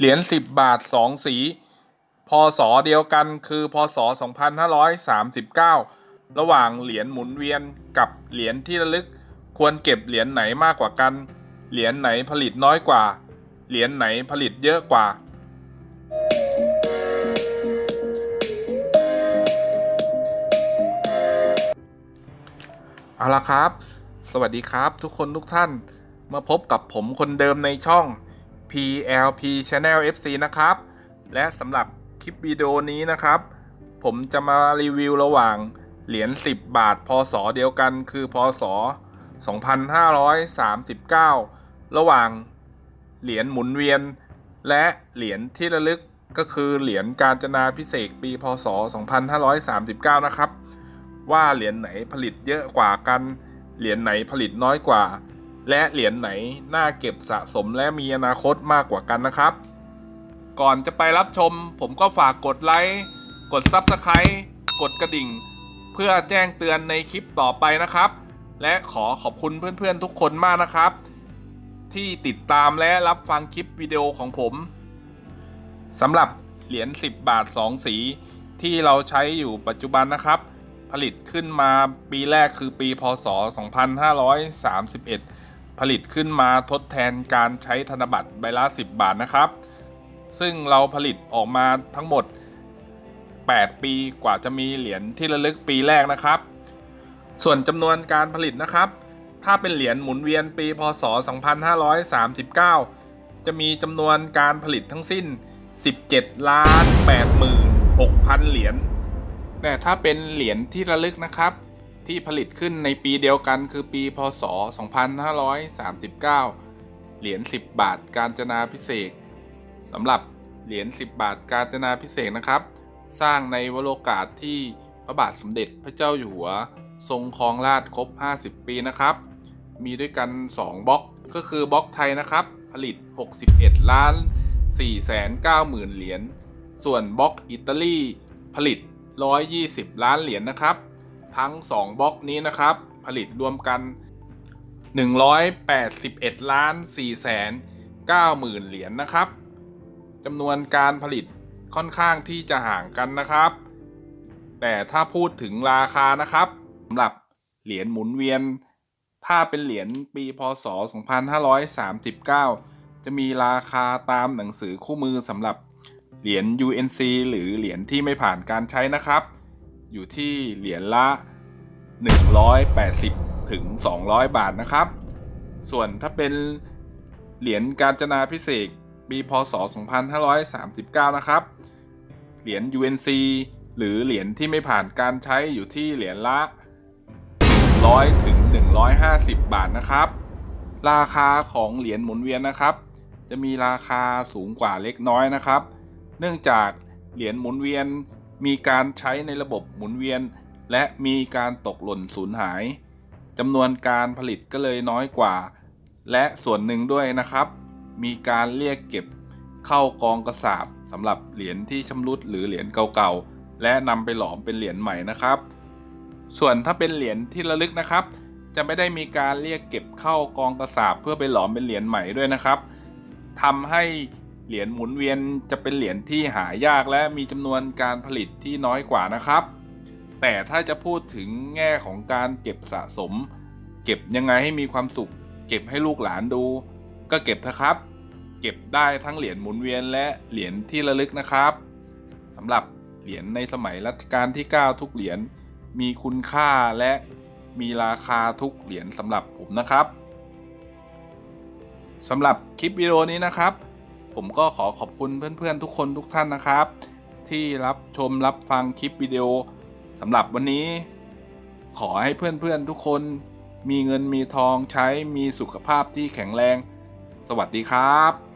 เหรียญสิบบาทสองสี พศเดียวกันคือพศ 2539 ระหว่างเหรียญหมุนเวียนกับเหรียญที่ระลึก ควรเก็บเหรียญไหนมากกว่ากัน เหรียญไหนผลิตน้อยกว่า เหรียญไหนผลิตเยอะกว่าเอาละครับ สวัสดีครับทุกคนทุกท่าน มาพบกับผมคนเดิมในช่อง PLP Channel FC นะครับ และสำหรับคลิปวิดีโอนี้นะครับ ผมจะมารีวิวระหว่างเหรียญ 10 บาท พศ เดียวกันคือ พศ 2539 ระหว่างเหรียญหมุนเวียน และเหรียญที่ระลึกก็คือเหรียญการจนาพิเศษปี พศ 2539 นะครับ ว่าเหรียญไหนผลิตเยอะกว่ากัน เหรียญไหนผลิตน้อยกว่า และเหรียญไหนน่าเก็บสะสมและมีอนาคตมากกว่ากันนะครับ ก่อนจะไปรับชม ผมก็ฝากกดไลค์กด Subscribe กดกระดิ่ง เพื่อแจ้งเตือนในคลิปต่อไปนะครับ และขอขอบคุณเพื่อนๆทุกคนมากนะครับ ที่ติดตามและรับฟังคลิปวิดีโอของผมสำหรับเหรียญ 10 บาท 2 สี ที่เราใช้อยู่ปัจจุบันนะครับ ผลิตขึ้นมาปีแรกคือปีพศ 2531 ผลิตขึ้นมาทดแทนการใช้ธนบัตรใบละ 10 บาทนะครับ ซึ่งเราผลิตออกมาทั้งหมด 8 ปีกว่าจะมีเหรียญที่ระลึกปีแรกนะครับ ส่วนจำนวนการผลิตนะครับ ถ้าเป็นเหรียญหมุนเวียนปี พศ 2539 จะมีจำนวนการผลิตทั้งสิ้น 17 ล้าน 86,000 เหรียญแต่ถ้าเป็นเหรียญที่ระลึกนะครับ ที่ผลิตขึ้นในปีเดียวกันคือปีพศ 2539 เหรียญ 10 บาทการจนาพิเศษสำหรับเหรียญ 10 บาทการจนาพิเศษนะครับ สร้างในวโรกาสที่พระบาทสมเด็จพระเจ้าอยู่หัว ทรงครองราชครบ 50 ปีนะครับ มีด้วยกัน 2บล็อกก็คือบล็อกไทยนะครับ ผลิต 61 ล้าน4แสน9หมื่นเหรียญ ส่วนบล็อกอิตาลีผลิต 120 ล้านเหรียญนะครับ ทั้ง 2บล็อกนี้นะครับ ผลิตรวมกัน 181 ล้าน4แสน9หมื่นเหรียญนะครับจำนวนการผลิตค่อนข้างที่จะห่างกันนะครับ แต่ถ้าพูดถึงราคานะครับสำหรับเหรียญหมุนเวียน ถ้าเป็นเหรียญปีพศ 2539 จะมีราคาตามหนังสือคู่มือสำหรับเหรียญ UNC หรือเหรียญที่ไม่ผ่านการใช้นะครับ อยู่ที่เหรียญละ 180 ถึง 200 บาทนะครับ ส่วนถ้าเป็นเหรียญการจนาพิเศษกปีพศ 2539 นะครับ เหรียญ UNC หรือเหรียญที่ไม่ผ่านการใช้อยู่ที่เหรียญละ 100 ถึง 150 บาทนะครับ ราคาของเหรียญหมุนเวียนนะครับ จะมีราคาสูงกว่าเล็กน้อยนะครับ เนื่องจากเหรียญหมุนเวียน มีการใช้ในระบบหมุนเวียน และมีการตกหล่นสูญหายจำนวนการผลิตก็เลยน้อยกว่า และส่วนหนึ่งด้วยนะครับ มีการเรียกเก็บเข้ากองกระสาบสำหรับเหรียญที่ชำรุดหรือเหรียญเก่าๆ และนำไปหลอมเป็นเหรียญใหม่นะครับ ส่วนถ้าเป็นเหรียญที่ระลึกนะครับ จะไม่ได้มีการเรียกเก็บเข้ากองกระสาบเพื่อไปหลอมเป็นเหรียญใหม่ด้วยนะครับทำให้ เหรียญหมุนเวียนจะเป็นเหรียญที่หายากและมีจำนวนการผลิตที่น้อยกว่านะครับ แต่ถ้าจะพูดถึงแง่ของการเก็บสะสม เก็บยังไงให้มีความสุข เก็บให้ลูกหลานดู ก็เก็บเถอะครับ เก็บได้ทั้งเหรียญหมุนเวียนและเหรียญที่ระลึกนะครับสำหรับเหรียญในสมัยรัชกาลที่ 9 ทุกเหรียญมีคุณค่าและมีราคาทุกเหรียญสำหรับผมนะครับสำหรับคลิปวิดีโอนี้นะครับ ผมก็ขอขอบคุณเพื่อนๆ ทุกคนทุกท่านนะครับ ที่รับชมรับฟังคลิปวิดีโอสำหรับวันนี้ ขอให้เพื่อนๆทุกคนมีเงินมีทองใช้มีสุขภาพที่แข็งแรง สวัสดีครับ